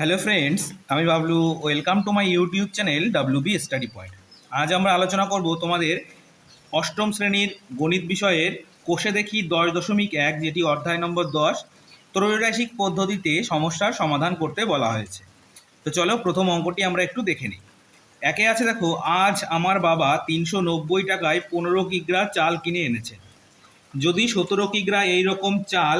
Hello friends আমি Bablu. Welcome to my YouTube channel W B study point আজ আমরা আলোচনা করব তোমাদের অষ্টম শ্রেণির গণিত বিষয়ের কোষে দেখি দশ দশমিক এক, যেটি অধ্যায় নম্বর দশ ত্রৈরাসিক পদ্ধতিতে সমস্যার সমাধান করতে বলা হয়েছে। তো চলো, প্রথম অঙ্কটি আমরা একটু দেখে নিই। একে আছে দেখো, আজ আমার বাবা তিনশো নব্বই টাকায় পনেরো কিগ্রা চাল কিনে এনেছেন যদি সতেরো কিগ্রা এইরকম চাল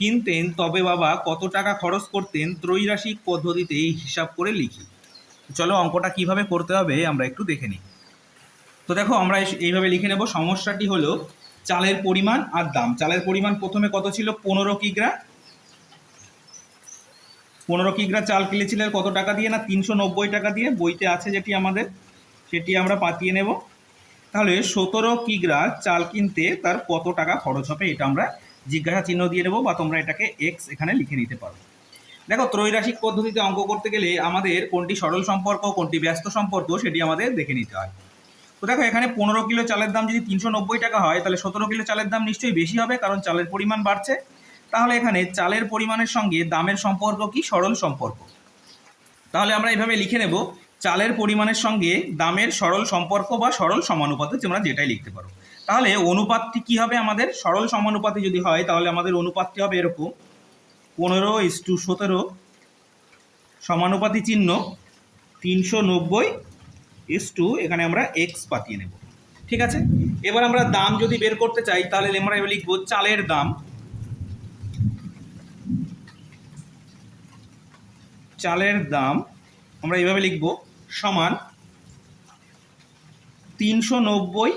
কিনতেন, তবে বাবা কত টাকা খরচ করতেন ত্রৈরাসিক পদ্ধতিতে এই হিসাব করে লিখি। চলো অঙ্কটা কীভাবে করতে হবে আমরা একটু দেখে নিই। তো দেখো আমরা এইভাবে লিখে নেব। সমস্যাটি হলো চালের পরিমাণ আর দাম। চালের পরিমাণ প্রথমে কত ছিল? পনেরো কিগ্রা। পনেরো কিগ্রা চাল কিনেছিলেন কত টাকা দিয়ে না? তিনশো নব্বই টাকা দিয়ে। বইতে আছে যেটি আমাদের। সেটি আমরা পাতিয়ে নেব। তাহলে সতেরো কিগ্রা চাল কিনতে তার কত টাকা খরচ হবে এটা আমরা জিজ্ঞাসা চিহ্ন দিয়ে দেবো বা তোমরা এটাকে এক্স এখানে লিখে নিতে পারো। দেখো ত্রৈরাসিক পদ্ধতিতে অঙ্ক করতে গেলে আমাদের কোনটি সরল সম্পর্ক, কোনটি ব্যস্ত সম্পর্ক সেটি আমাদের দেখে নিতে হয়। তো দেখো, এখানে পনেরো কিলো চালের দাম যদি তিনশো নব্বই টাকা হয়, তাহলে সতেরো কিলো চালের দাম নিশ্চয়ই বেশি হবে কারণ চালের পরিমাণ বাড়ছে। তাহলে এখানে চালের পরিমাণের সঙ্গে দামের সম্পর্ক কি? সরল সম্পর্ক। তাহলে আমরা এইভাবে লিখে নেব, চালের পরিমাণের সঙ্গে দামের সরল সম্পর্ক বা সরল সমানুপাতে তোমরা যেটাই লিখতে পারো। তাহলে অনুপাতটি কি হবে আমাদের? সরল সমানুপাতে যদি হয়, তাহলে আমাদের অনুপাতটি হবে এরকম। পনেরো ইস টু সতেরো। সমানুপাতি চিহ্ন তিনশো নব্বই ইস টু এখানে আমরা এক্স পাতিয়ে নেব। ঠিক আছে? এবার আমরা দাম যদি বের করতে চাই, তাহলে আমরা এবার লিখব চালের দাম। চালের দাম আমরা এইভাবে লিখব সমান তিনশো নব্বই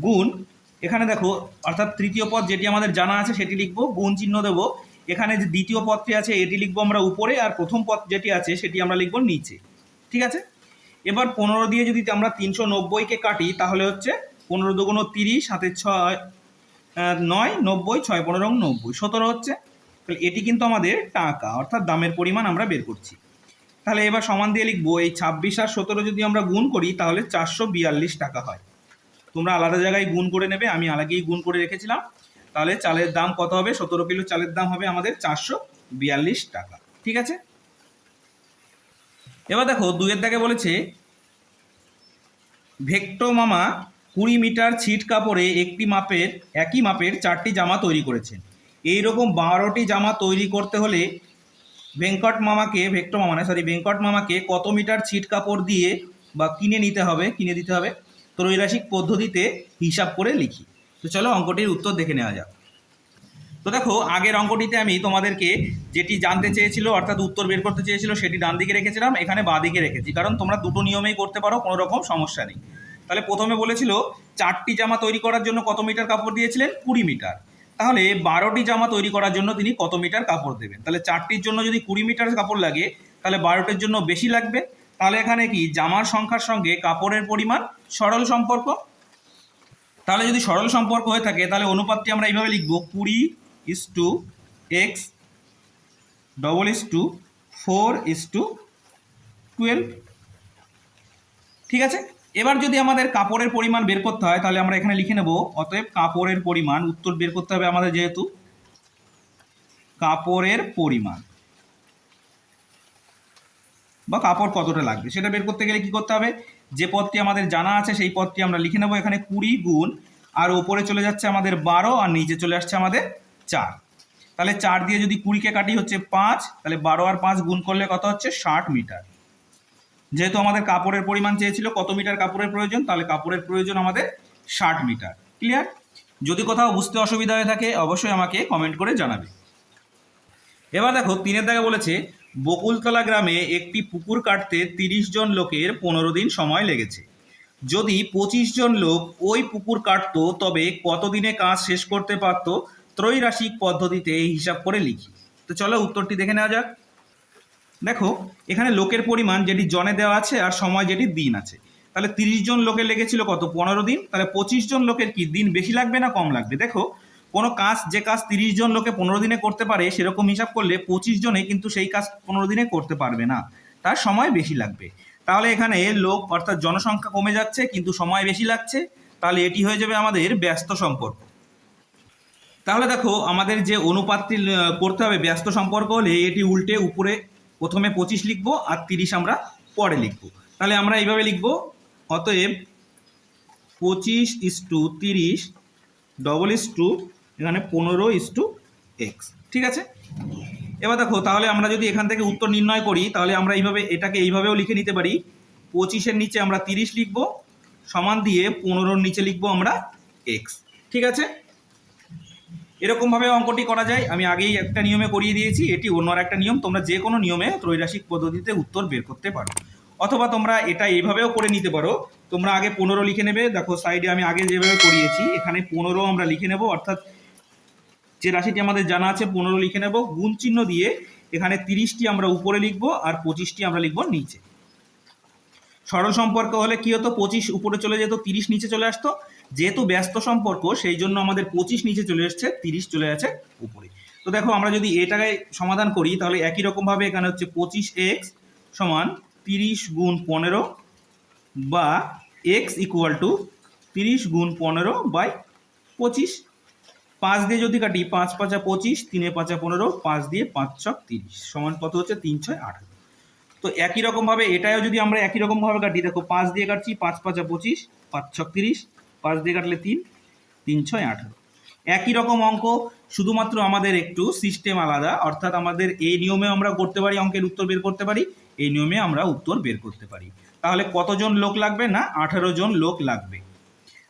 গুণ, এখানে দেখো, অর্থাৎ তৃতীয় পদ যেটি আমাদের জানা আছে সেটি লিখব, গুণ চিহ্ন দেব। এখানে যে দ্বিতীয় পদটি আছে এটি লিখব আমরা উপরে, আর প্রথম পদ যেটি আছে সেটি আমরা লিখব নিচে। ঠিক আছে? এবার পনেরো দিয়ে যদি আমরা তিনশো নব্বইকে কাটি, তাহলে হচ্ছে পনেরো দুগুণ তিরিশ হাতে ছয় নয়, নব্বই, ছয় পনেরো নব্বই। সতেরো হচ্ছে। তাহলে এটি কিন্তু আমাদের টাকা, অর্থাৎ দামের পরিমাণ আমরা বের করছি। তাহলে এবার সমান দিয়ে লিখব, এই ছাব্বিশ আর সতেরো যদি আমরা গুণ করি, তাহলে চারশো বিয়াল্লিশ টাকা হয়। তোমরা আলাদা জায়গায় গুণ করে নেবে, আমি আলাগেই গুণ করে রেখেছিলাম। তাহলে চালের দাম কত হবে? সতেরো কিলো চালের দাম হবে আমাদের চারশো বিয়াল্লিশ টাকা, ঠিক আছে? এবার দেখো, দুয়ের দাগে বলেছে, ভেক্টো মামা কুড়ি মিটার ছিট কাপড়ে একটি মাপের, একই মাপের চারটি জামা তৈরি করেছেন। এই রকম বারোটি জামা তৈরি করতে হলে ভেঙ্কট মামাকে, ভেক্টো মামা না সরি ভেঙ্কট মামাকে কত মিটার ছিট কাপড় দিয়ে বা কিনে নিতে হবে? কিনে দিতে হবে? ত্রৈরাসিক পদ্ধতিতে হিসাব করে লিখি। তো চলো অঙ্কটির উত্তর দেখে নেওয়া যাক। তো দেখো, আগের অঙ্কটিতে আমি তোমাদেরকে যেটি জানতে চেয়েছিল, অর্থাৎ উত্তর বের করতে চেয়েছিল, সেটি ডান দিকে রেখেছিলাম, এখানে বাঁ দিকে রেখেছি। কারণ তোমরা দুটো নিয়মেই করতে পারো, কোনো রকম সমস্যা নেই। তাহলে প্রথমে বলেছিল, চারটি জামা তৈরি করার জন্য কত মিটার কাপড় দিয়েছিলেন? কুড়ি মিটার। তাহলে বারোটি জামা তৈরি করার জন্য তিনি কত মিটার কাপড় দেবেন? তাহলে চারটির জন্য যদি কুড়ি মিটার কাপড় লাগে, তাহলে বারোটির জন্য বেশি লাগবে। তাহলে এখানে কি? জামার সংখ্যার সঙ্গে কাপড়ের পরিমাণ, সরল সম্পর্ক? তাহলে যদি সরল সম্পর্ক হয়ে থাকে, তাহলে অনুপাতটি আমরা এইভাবে লিখব, কুড়ি is to x double is to four is to twelve ঠিক আছে? এবার যদি আমাদের কাপড়ের পরিমাণ বের করতে হয়, তাহলে আমরা এখানে লিখে নেব, অতএব কাপড়ের পরিমাণ, উত্তর বের করতে হবে আমাদের যেহেতু, কাপড়ের পরিমাণ। বা কাপড় কতটা লাগবে? সেটা বের করতে গেলে কি করতে হবে? যে পদটি আমাদের জানা আছে, সেই পদটি আমরা লিখে নেব। এখানে কুড়ি গুণ, আর ওপরে চলে যাচ্ছে আমাদের বারো, আর নিচে চলে আসছে আমাদের চার। তাহলে চার দিয়ে যদি কুড়িকে কাটি হচ্ছে পাঁচ, তাহলে বারো আর পাঁচ গুণ করলে কত হচ্ছে? ষাট মিটার। যেহেতু আমাদের কাপড়ের পরিমাণ চেয়েছিল কত মিটার কাপড়ের প্রয়োজন, তাহলে কাপড়ের প্রয়োজন আমাদের ষাট মিটার। ক্লিয়ার যদি কোথাও বুঝতে অসুবিধা হয়ে থাকে, অবশ্যই আমাকে কমেন্ট করে জানাবে। এবার দেখো, তিনের দাগে বলেছে বকুলতলা গ্রামে একটি পুকুর কাটতে তিরিশ জন লোকের পনেরো দিন সময় লেগেছে। যদি পঁচিশ জন লোক ওই পুকুর কাটতো, তবে কতদিনে কাজ শেষ করতে পারতো ত্রৈরাশিক পদ্ধতিতে এই হিসাব করে লিখি। তো চলো উত্তরটি দেখে নেওয়া যাক। দেখো, এখানে লোকের পরিমাণ যেটি জনে দেওয়া আছে আর সময় যেটি দিন আছে। তাহলে তিরিশ জন লোকের লেগেছিল কত? পনেরো দিন। তাহলে পঁচিশ জন লোকের কি দিন বেশি লাগবে না কম লাগবে? দেখো কোনো কাজ, যে কাজ তিরিশ জন লোকে পনেরো দিনে করতে পারে, সেরকম হিসাব করলে পঁচিশ জনে কিন্তু সেই কাজ পনেরো দিনে করতে পারবে না। তার সময় বেশি লাগবে। তাহলে এখানে লোক অর্থাৎ জনসংখ্যা কমে যাচ্ছে, কিন্তু সময় বেশি লাগছে। তাহলে এটি হয়ে যাবে আমাদের ব্যস্ত সম্পর্ক। তাহলে দেখো, আমাদের যে অনুপাতটি করতে হবে ব্যস্ত সম্পর্ক হলে এটি উল্টে উপরে প্রথমে পঁচিশ লিখব আর তিরিশ আমরা পরে লিখব। তাহলে আমরা এইভাবে লিখব, অতএব পঁচিশ ইস টু তিরিশ, ডবল ইস টু এখানে পনেরো ইস টু এক্স ঠিক আছে? এবার দেখো, তাহলে আমরা যদি এখান থেকে উত্তর নির্ণয় করি, তাহলে আমরা এইভাবে, এটাকে এইভাবেও লিখে নিতে পারি। পঁচিশের নিচে আমরা তিরিশ লিখব, সমান দিয়ে পনেরোর নিচে লিখব আমরা এক্স ঠিক আছে? এরকমভাবে অঙ্কটি করা যায়। আমি আগেই একটা নিয়মে করিয়ে দিয়েছি, এটি অন্য একটা নিয়ম। তোমরা যে কোনো নিয়মে ত্রৈরাসিক পদ্ধতিতে উত্তর বের করতে পারো। অথবা তোমরা এটা এইভাবেও করে নিতে পারো। তোমরা আগে পনেরো লিখে নেবে। দেখো সাইডে আমি আগে যেভাবে করিয়েছি, এখানে পনেরো আমরা লিখে নেব, অর্থাৎ যে রাশিটি আমাদের জানা আছে, পনেরো লিখে নেব। গুণ চিহ্ন দিয়ে এখানে তিরিশটি আমরা উপরে লিখব আর পঁচিশটি আমরা লিখব নিচে। সরল সম্পর্ক হলে কি হতো? পঁচিশ উপরে চলে যেত, তিরিশ নিচে চলে আসতো। যেহেতু ব্যস্ত সম্পর্ক, সেই জন্য আমাদের পঁচিশ নিচে চলে এসছে, তিরিশ চলে আছে উপরে। তো দেখো, আমরা যদি এটাকে সমাধান করি, তাহলে একই রকমভাবে এখানে হচ্ছে পঁচিশ এক্স সমান তিরিশ গুণ পনেরো বা এক্স ইকুয়াল টু তিরিশ গুণ পনেরো বাই পঁচিশ। পাঁচ দিয়ে যদি কাটি, পাঁচ পাঁচা পঁচিশ, তিনে পাঁচা পনেরো, পাঁচ দিয়ে পাঁচ ছক তিরিশ, সমান কত হচ্ছে? তিন ছয় আঠারো তো একই রকমভাবে এটাও যদি আমরা একই রকমভাবে কাটি, দেখো পাঁচ দিয়ে কাটছি, পাঁচ পাঁচা পঁচিশ, পাঁচ ছক তিরিশ, পাঁচ দিয়ে কাটলে তিন তিন ছয় আঠারো। একই রকম অঙ্ক, শুধুমাত্র আমাদের একটু সিস্টেম আলাদা, অর্থাৎ আমাদের এই নিয়মে আমরা করতে পারি, অঙ্কের উত্তর বের করতে পারি, এই নিয়মে আমরা উত্তর বের করতে পারি। তাহলে কতজন লোক লাগবে না আঠারো জন লোক লাগবে?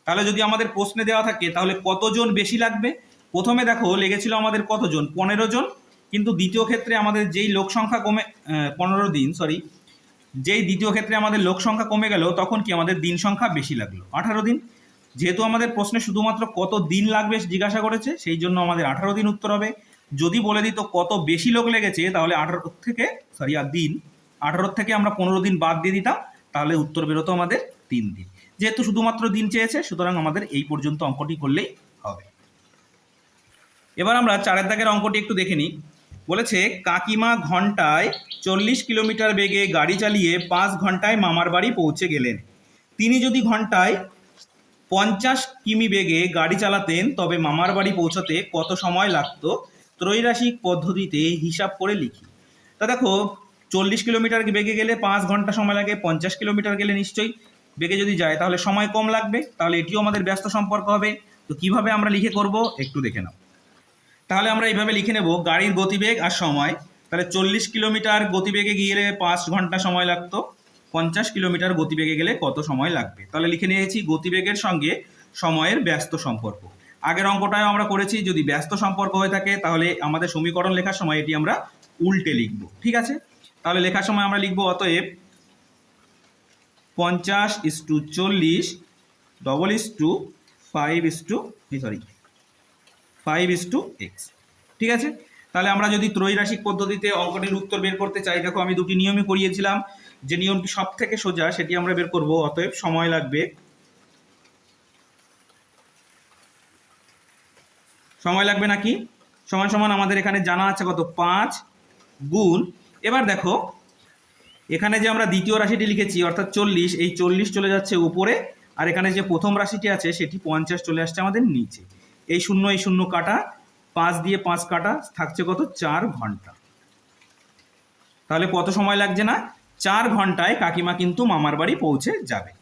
তাহলে যদি আমাদের প্রশ্নে দেওয়া থাকে, তাহলে কতজন বেশি লাগবে? প্রথমে দেখো, লেগেছিল আমাদের কতজন? পনেরো জন। কিন্তু দ্বিতীয় ক্ষেত্রে আমাদের যেই লোক সংখ্যা কমে পনেরো দিন সরি যেই দ্বিতীয় ক্ষেত্রে আমাদের লোক সংখ্যা কমে গেল, তখন কি আমাদের দিন সংখ্যা বেশি লাগল? আঠারো দিন। যেহেতু আমাদের প্রশ্নে শুধুমাত্র কত দিন লাগবে জিজ্ঞাসা করেছে, সেই জন্য আমাদের আঠারো দিন উত্তর হবে। যদি বলে দিত কত বেশি লোক লেগেছে, তাহলে আঠারো থেকে সরি আর দিন, আঠারো থেকে আমরা পনেরো দিন বাদ দিয়ে দিতাম, তাহলে উত্তর বেরোতো আমাদের তিন দিন। যেহেতু শুধুমাত্র দিন চেয়েছে, সুতরাং আমাদের এই পর্যন্ত অঙ্কটি করলেই হবে। এবার আমরা চারের দাগের অঙ্কটি একটু দেখে নিই। বলেছে, কাকিমা ঘন্টায় চল্লিশ কিলোমিটার বেগে গাড়ি চালিয়ে পাঁচ ঘন্টায় মামার বাড়ি পৌঁছে গেলেন। তিনি যদি ঘন্টায় পঞ্চাশ কিমি বেগে গাড়ি চালাতেন, তবে মামার বাড়ি পৌঁছাতে কত সময় লাগতো? ত্রৈরাসিক পদ্ধতিতে হিসাব করে লিখি। তা দেখো, চল্লিশ কিলোমিটার বেগে গেলে পাঁচ ঘণ্টা সময় লাগে, পঞ্চাশ কিলোমিটার গেলে নিশ্চয়ই। বেগে যদি যায়, তাহলে সময় কম লাগবে, তাহলে এটিও আমাদের ব্যস্ত সম্পর্ক হবে। তো কীভাবে আমরা লিখে করব, একটু দেখে নাও। তাহলে আমরা এইভাবে লিখে নেব, গাড়ির গতিবেগ আর সময়। তাহলে চল্লিশ কিলোমিটার গতিবেগে গিয়ে পাঁচ ঘণ্টা সময় লাগতো, পঞ্চাশ কিলোমিটার গতিবেগে গেলে কত সময় লাগবে? তাহলে লিখে নিয়েছি, গতিবেগের সঙ্গে সময়ের ব্যস্ত সম্পর্ক। আগের অঙ্কটাও আমরা করেছি, যদি ব্যস্ত সম্পর্ক হয়ে থাকে, তাহলে আমাদের সমীকরণ লেখার সময় এটি আমরা উল্টে লিখব। ঠিক আছে? তাহলে লেখার সময় আমরা লিখব, অতএব পঞ্চাশ ইস টু চল্লিশ double is to five is to sorry five is to x ঠিক আছে? তাহলে আমরা যদি ত্রৈরাসিক পদ্ধতিতে অঙ্কটির উত্তর বের করতে চাই, দেখো আমি দুটি নিয়মই করিয়েছিলাম, যে নিয়মটি সব থেকে সোজা সেটি আমরা বের করব, অতএব সময় লাগবে। সময় লাগবে নাকি? সমান সমান আমাদের এখানে জানা আছে কত? পাঁচ গুণ, এবার দেখো এখানে যে আমরা দ্বিতীয় রাশিটি লিখেছি, অর্থাৎ চল্লিশ, এই চল্লিশ চলে যাচ্ছে উপরে, আর এখানে যে প্রথম রাশিটি আছে সেটি পঞ্চাশ চলে আসছে আমাদের নিচে। এই শূন্য এই শূন্য কাটা, পাঁচ দিয়ে পাঁচ কাটা, থাকছে কত? চার ঘণ্টা। তাহলে কত সময় লাগছে না? চার ঘন্টায় কাকিমা কিন্তু মামার বাড়ি পৌঁছে যাবে।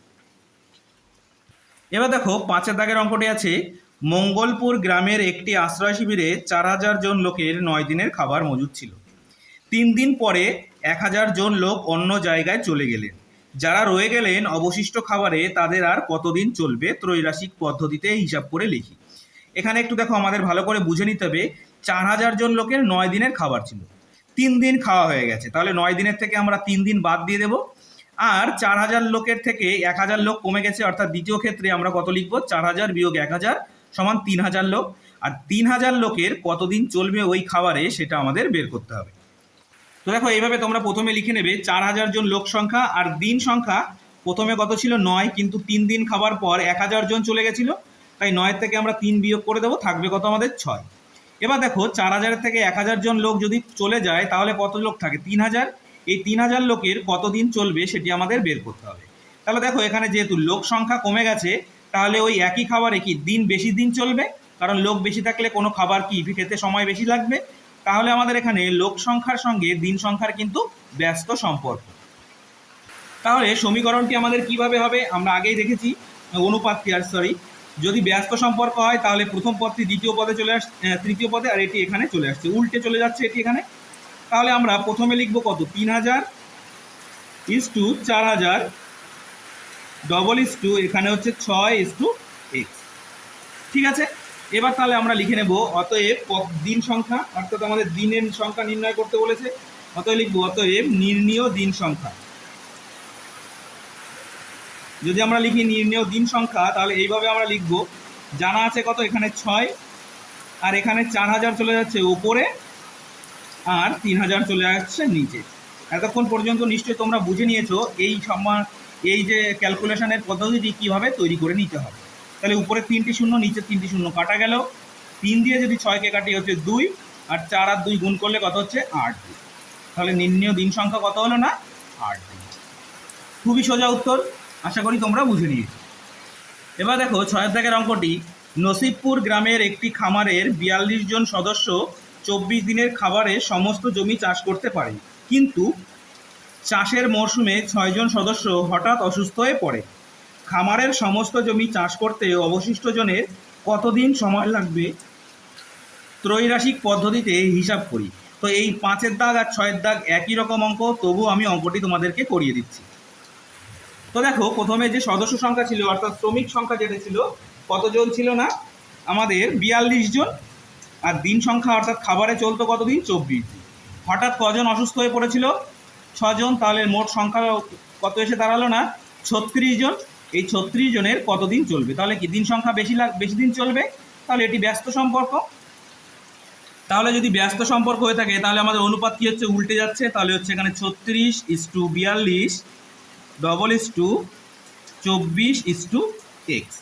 এবার দেখো, পাঁচের দাগের অঙ্কটি আছে, মঙ্গলপুর গ্রামের একটি আশ্রয় শিবিরে চার হাজার জন লোকের নয় দিনের খাবার মজুদ ছিল। তিন দিন পরে এক হাজার জন লোক অন্য জায়গায় চলে গেলেন। যারা রয়ে গেলেন অবশিষ্ট খাবারে তাদের আর কতদিন চলবে ত্রৈরাসিক পদ্ধতিতে হিসাব করে লিখি। এখানে একটু দেখো আমাদের ভালো করে বুঝে নিতে হবে, চার হাজার জন লোকের নয় দিনের খাবার ছিল। তিন দিন খাওয়া হয়ে গেছে, তাহলে নয় দিনের থেকে আমরা তিন দিন বাদ দিয়ে দেবো। আর চার হাজার লোকের থেকে এক হাজার লোক কমে গেছে, অর্থাৎ দ্বিতীয় ক্ষেত্রে আমরা কত লিখব? চার হাজার বিয়োগ এক হাজার সমান তিন হাজার লোক। আর তিন হাজার লোকের কতদিন চলবে ওই খাবারে সেটা আমাদের বের করতে হবে। তো দেখো, এইভাবে তোমরা প্রথমে লিখে নেবে, চার হাজার জন লোক সংখ্যা আর দিন সংখ্যা। প্রথমে কত ছিল? নয়, কিন্তু তিন দিন খাবার পর এক হাজার জন চলে গেছিল। তাই নয়ের থেকে আমরা তিন বিয়োগ করে দেবো, থাকবে কত আমাদের ছয়। এবার দেখো, চার হাজারের থেকে এক হাজার জন লোক যদি চলে যায়, তাহলে কত লোক থাকে? তিন হাজার। এই তিন হাজার লোকের কতদিন চলবে সেটি আমাদের বের করতে হবে। তাহলে দেখো, এখানে যেহেতু লোক সংখ্যা কমে গেছে, তাহলে ওই একই খাবারে কি দিন বেশি দিন চলবে? কারণ লোক বেশি থাকলে কোনো খাবার কি খেতে সময় বেশি লাগবে? তাহলে আমাদের এখানে লোক সংখ্যার সঙ্গে দিন সংখ্যার কিন্তু ব্যস্ত সম্পর্ক। তাহলে সমীকরণটি আমাদের কীভাবে হবে? আমরা আগেই দেখেছি অনুপাতটি আর সরি যদি ব্যস্ত সম্পর্ক হয়, তাহলে প্রথম পদটি দ্বিতীয় পদে চলে আস তৃতীয় পদে, আর এটি এখানে চলে আসছে। উল্টে চলে যাচ্ছে এটি এখানে। তাহলে আমরা প্রথমে লিখব কত? তিন হাজার ইস টু চার হাজার ডবল ইস টু এখানে হচ্ছে ছয় ইস টু এক্স ঠিক আছে? এবার তাহলে আমরা লিখে নেব, অতএব দিন সংখ্যা, অর্থাৎ আমাদের দিনের সংখ্যা নির্ণয় করতে বলেছে। অতএব লিখব, অতএব নির্ণীয় দিন সংখ্যা। যদি আমরা লিখি নির্ণীয় দিন সংখ্যা, তাহলে এইভাবে আমরা লিখব, জানা আছে কত? এখানে ছয়, আর এখানে চার হাজার চলে যাচ্ছে ওপরে আর তিন হাজার চলে যাচ্ছে নিচে। এতক্ষণ পর্যন্ত নিশ্চয়ই তোমরা বুঝে নিয়েছো এই সম্মান এই যে ক্যালকুলেশনের পদ্ধতিটি কীভাবে তৈরি করে নিতে হবে। তাহলে উপরে তিনটি শূন্য, নিচে তিনটি শূন্য। কাটা গেল। তিন দিয়ে যদি ছয়কে কাটি হচ্ছে দুই। আর চার আর দুই গুণ করলে কত হচ্ছে? আট দিন তাহলে নির্ণীয় দিন সংখ্যা কত হলো না? আট দিন খুবই সোজা উত্তর। আশা করি তোমরা বুঝে নিয়েছো। এবার দেখো ছয়ের দাগের অঙ্কটি। নসিবপুর গ্রামের একটি খামারের বিয়াল্লিশ জন সদস্য চব্বিশ দিনের খাবারে সমস্ত জমি চাষ করতে পারে কিন্তু চাষের মরশুমে ছয়জন সদস্য হঠাৎ অসুস্থ হয়ে পড়ে। খামারের সমস্ত জমি চাষ করতে অবশিষ্ট জনের কতদিন সময় লাগবে? ত্রৈরাসিক পদ্ধতিতে হিসাব করি। তো এই পাঁচের দাগ আর ছয়ের দাগ একই রকম অঙ্ক তবু আমি অঙ্কটি তোমাদেরকে করিয়ে দিচ্ছি। তো দেখো, প্রথমে যে সদস্য সংখ্যা ছিল, অর্থাৎ শ্রমিক সংখ্যা যেটা ছিল, কতজন ছিল না? আমাদের বিয়াল্লিশ জন। আর দিন সংখ্যা, অর্থাৎ খাবারে চলতো কতদিন? চব্বিশ দিন। হঠাৎ কজন অসুস্থ হয়ে পড়েছিল? ছজন, তাহলে মোট সংখ্যা কত এসে দাঁড়াল না? ছত্রিশ জন। এই ছত্রিশ জনের কতদিন চলবে? তাহলে কি দিন সংখ্যা বেশি লাগ, বেশি দিন চলবে? তাহলে এটি ব্যস্ত সম্পর্ক। তাহলে যদি ব্যস্ত সম্পর্ক হয়ে থাকে, তাহলে আমাদের অনুপাত কি হচ্ছে? উল্টে যাচ্ছে। তাহলে হচ্ছে এখানে ছত্রিশ ইস টু বিয়াল্লিশ, ডবল ইস টু চব্বিশ ইস টু এক্স।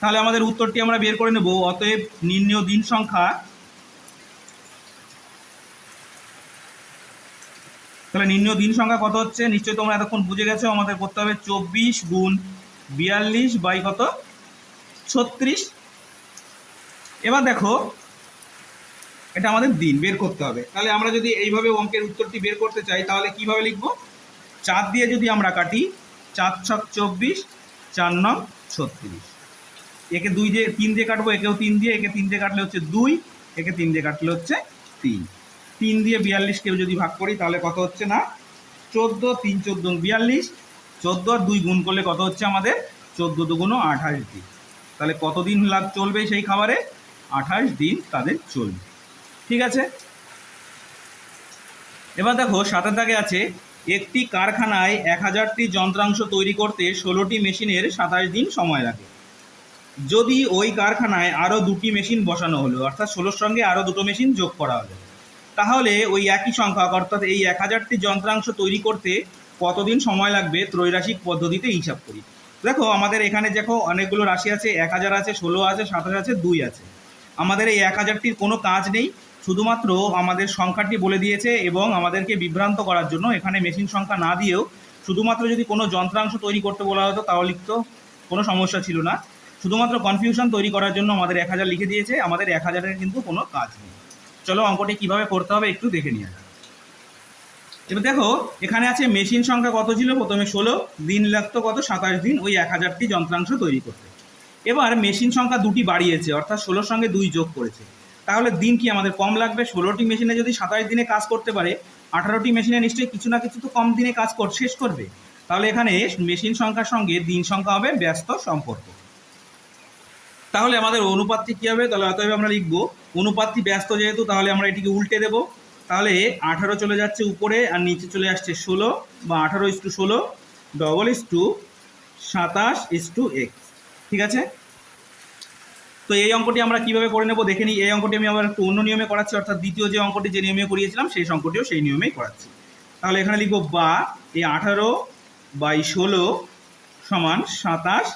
তাহলে আমাদের উত্তরটি আমরা বের করে নেব। অতএব নির্ণয় দিন সংখ্যা। তাহলে নির্ণয় দিন সংখ্যা কত হচ্ছে? নিশ্চয়ই তোমরা এতক্ষণ বুঝে গেছো। আমাদের করতে হবে চব্বিশ গুণ বিয়াল্লিশ বাই কত? ছত্রিশ। এবার দেখো, এটা আমাদের দিন, বের করতে হবে। তাহলে আমরা যদি এইভাবে অঙ্কের উত্তরটি বের করতে চাই, তাহলে কীভাবে লিখব? চার দিয়ে যদি আমরা কাটি, চার ছক চব্বিশ, চার নং ছত্রিশ। একে দুই দিয়ে, তিন দিয়ে কাটবো, একেও তিন দিয়ে, একে তিন দিয়ে কাটলে হচ্ছে দুই, একে তিন দিয়ে কাটলে হচ্ছে তিন। তিন দিয়ে বিয়াল্লিশকেও যদি ভাগ করি, তাহলে কত হচ্ছে না? চোদ্দ, তিন, চোদ্দ, বিয়াল্লিশ। চোদ্দ আর দুই গুণ করলে কত হচ্ছে আমাদের? চোদ্দ দুগুণও আঠাশ দিন। তাহলে কতদিন লাগ চলবে সেই খাবারে? আঠাশ দিন তাদের চলবে। ঠিক আছে? এবার দেখো সাতের দাগে আছে, একটি কারখানায় এক হাজারটি যন্ত্রাংশ তৈরি করতে ষোলোটি মেশিনের সাতাশ দিন সময় লাগে। যদি ওই কারখানায় আরও দুটি মেশিন বসানো হলো, অর্থাৎ ষোলোর সঙ্গে আরও দুটো মেশিন যোগ করা হলো, তাহলে ওই একই সংখ্যক, অর্থাৎ এই এক হাজারটি যন্ত্রাংশ তৈরি করতে কতদিন সময় লাগবে ত্রৈরাশিক পদ্ধতিতে হিসাব করি। দেখো, আমাদের এখানে দেখো অনেকগুলো রাশি আছে, এক হাজার আছে, ষোলো আছে, সাতাশ আছে, দুই আছে। আমাদের এই এক হাজারটির কোনো কাজ নেই, শুধুমাত্র আমাদের সংখ্যাটি বলে দিয়েছে এবং আমাদেরকে বিভ্রান্ত করার জন্য এখানে মেশিন সংখ্যা না দিয়েও শুধুমাত্র যদি কোনো যন্ত্রাংশ তৈরি করতে বলা হতো, তাহলে লিখতো কোনো সমস্যা ছিল না। শুধুমাত্র কনফিউশন তৈরি করার জন্য আমাদের এক হাজার লিখে দিয়েছে, আমাদের এক হাজারের কিন্তু কোনো কাজ নেই। চলো অঙ্কটি কীভাবে করতে হবে একটু দেখে নিয়ে। এবার দেখো, এখানে আছে মেশিন সংখ্যা কত ছিল? প্রথমে ষোলো, দিন লাগতো কত? সাতাশ দিন, ওই এক হাজারটি যন্ত্রাংশ তৈরি করতে। এবার মেশিন সংখ্যা দুটি বাড়িয়েছে, অর্থাৎ ষোলোর সঙ্গে দুই যোগ করেছে। তাহলে দিন কি আমাদের কম লাগবে? ষোলোটি মেশিনে যদি সাতাশ দিনে কাজ করতে পারে, আঠারোটি মেশিনে নিশ্চয়ই কিছু না কিছু তো কম দিনে কাজ কর, শেষ করবে। তাহলে এখানে মেশিন সংখ্যার সঙ্গে দিন সংখ্যা হবে ব্যস্ত সম্পর্ক। তাহলে আমাদের অনুপাতটি কী হবে? তাহলে অতএব আমরা লিখব, অনুপাতটি ব্যস্ত যেহেতু, তাহলে আমরা এটিকে উল্টে দেবো। তাহলে আঠারো চলে যাচ্ছে উপরে আর নিচে চলে আসছে ষোলো বা আঠারো ইস টু ষোলো, ডবল ইস টু সাতাশ ইস টু এক্স, ঠিক আছে? তো এই অঙ্কটি আমরা কীভাবে করে নেব দেখে নিই। এই অঙ্কটি আমি আবার একটু অন্য নিয়মে করাচ্ছি, অর্থাৎ দ্বিতীয় যে অঙ্কটি যে নিয়মে করিয়েছিলাম, সেই অঙ্কটিও সেই নিয়মেই করাচ্ছি। তাহলে এখানে লিখব বা, এই আঠারো বাই ষোলো সমান সাতাশ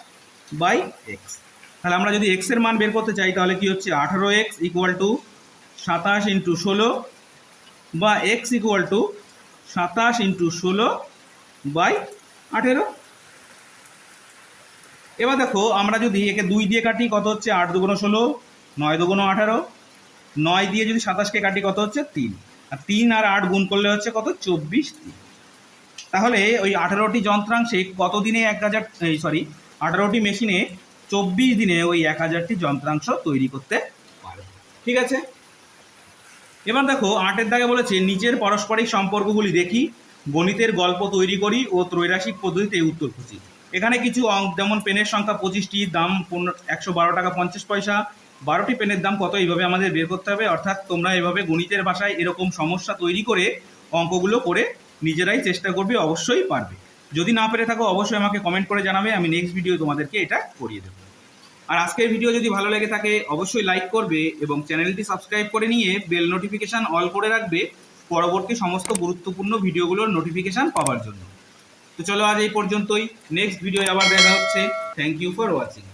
বাই এক্স। তাহলে আমরা যদি এক্সের মান বের করতে চাই, তাহলে কি হচ্ছে? আঠারো এক্স ইকুয়াল টু সাতাশ ইন্টু ষোলো বা এক্স ইকুয়াল টু সাতাশ ইন্টু ষোলো বাই আঠেরো। এবার দেখো, আমরা যদি একে দুই দিয়ে কাটি, কত হচ্ছে? আট দুগুণ ষোলো, নয় দুগুণ আঠারো। নয় দিয়ে যদি সাতাশকে কাটি, কত হচ্ছে? তিন। আর তিন আর আট গুণ করলে হচ্ছে কত? চব্বিশ তিন। তাহলে ওই আঠারোটি যন্ত্রাংশে কত দিনে এক হাজার, এই সরি আঠারোটি মেশিনে চব্বিশ দিনে ওই এক হাজারটি যন্ত্রাংশ তৈরি করতে পারে ঠিক আছে? এবার দেখো আটের দাগে বলেছে নিচের পারস্পরিক সম্পর্কগুলি দেখি, গণিতের গল্প তৈরি করি ও ত্রৈরাসিক পদ্ধতিতে উত্তর খুঁজি। এখানে কিছু অঙ্ক, যেমন পেনের সংখ্যা পঁচিশটি, দাম একশো বারো টাকা পঞ্চাশ পয়সা। বারোটি পেনের দাম কত? এইভাবে আমাদের বের করতে হবে। অর্থাৎ তোমরা এভাবে গণিতের ভাষায় এরকম সমস্যা তৈরি করে অঙ্কগুলো করে নিজেরাই চেষ্টা করবে, অবশ্যই পারবে। যদি না পেরে থাকো, অবশ্যই আমাকে কমেন্ট করে জানাবে। আমি নেক্সট ভিডিও তোমাদেরকে এটা করিয়ে দেবো। আর আজকের ভিডিও যদি ভালো লেগে থাকে, অবশ্যই লাইক করবে এবং চ্যানেলটি সাবস্ক্রাইব করে নিয়ে বেল নোটিফিকেশান অল করে রাখবে পরবর্তী সমস্ত গুরুত্বপূর্ণ ভিডিওগুলোর নোটিফিকেশান পাওয়ার জন্য। তো চলো আজ এই পর্যন্তই। নেক্সট ভিডিও আবার দেখা হচ্ছে। Thank you for watching